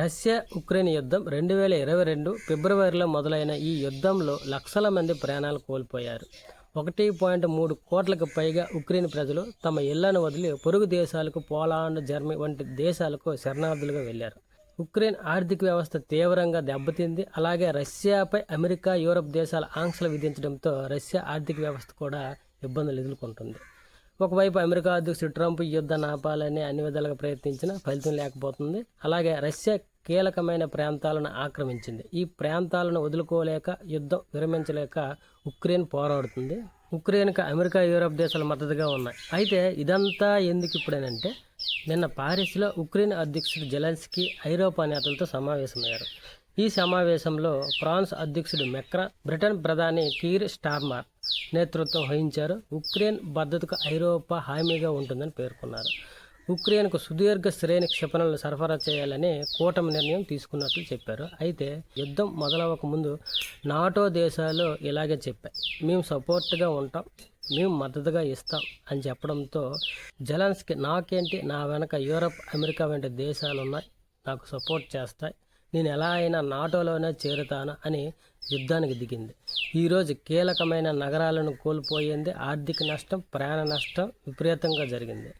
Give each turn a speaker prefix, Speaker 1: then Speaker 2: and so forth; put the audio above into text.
Speaker 1: Russia Ukraine యుద్ధం రెండు వేల ఇరవై రెండు ఫిబ్రవరిలో మొదలైన ఈ యుద్ధంలో లక్షల మంది ప్రాణాలు కోల్పోయారు. ఒకటి పాయింట్ మూడు కోట్లకు పైగా ఉక్రెయిన్ ప్రజలు తమ ఇళ్ళను వదిలి పొరుగు దేశాలకు పోలాండ్ జర్మనీ వంటి దేశాలకు శరణార్థులుగా వెళ్ళారు ఉక్రెయిన్ ఆర్థిక వ్యవస్థ తీవ్రంగా దెబ్బతింది. అలాగే రష్యాపై అమెరికా యూరప్ దేశాల ఆంక్షలు విధించడంతో రష్యా ఆర్థిక వ్యవస్థ కూడా ఇబ్బందులు ఎదుర్కొంటుంది. ఒకవైపు అమెరికా అధ్యక్షుడు ట్రంప్ ఈ యుద్ధాన్ని ఆపాలని అన్ని విధాలుగా ప్రయత్నించినా ఫలితం లేకపోతుంది. అలాగే రష్యా కీలకమైన ప్రాంతాలను ఆక్రమించింది. ఈ ప్రాంతాలను వదులుకోలేక యుద్ధం విరమించలేక ఉక్రెయిన్ పోరాడుతుంది. ఉక్రెయిన్కి అమెరికా యూరప్ దేశాలు మద్దతుగా ఉన్నాయి. అయితే ఇదంతా ఎందుకు ఇప్పుడేనంటే నిన్న పారిస్లో ఉక్రెయిన్ అధ్యక్షుడు జెలెన్స్కీ ఐరోపా నేతలతో సమావేశమయ్యారు. ఈ సమావేశంలో ఫ్రాన్స్ అధ్యక్షుడు మెక్రా బ్రిటన్ ప్రధాని కీర్ స్టార్మార్ నేతృత్వం వహించారు. ఉక్రెయిన్ భద్రతకు ఐరోపా హామీగా ఉంటుందని పేర్కొన్నారు. ఉక్రెయిన్కు సుదీర్ఘ శ్రేణి క్షిపణులను సరఫరా చేయాలని కూటమి నిర్ణయం తీసుకున్నట్లు చెప్పారు. అయితే యుద్ధం మొదలవక ముందు నాటో దేశాలు ఇలాగే చెప్పాయి. మేము సపోర్ట్గా ఉంటాం మేము మద్దతుగా ఇస్తాం అని చెప్పడంతో జలన్స్కి నాకేంటి నా వెనక యూరప్ అమెరికా వంటి దేశాలు ఉన్నాయి నాకు సపోర్ట్ చేస్తాయి నేను ఎలా అయినా నాటోలోనే చేరుతాను అని యుద్ధానికి దిగింది. ఈరోజు కీలకమైన నగరాలను కోల్పోయింది ఆర్థిక నష్టం ప్రాణ నష్టం విపరీతంగా జరిగింది.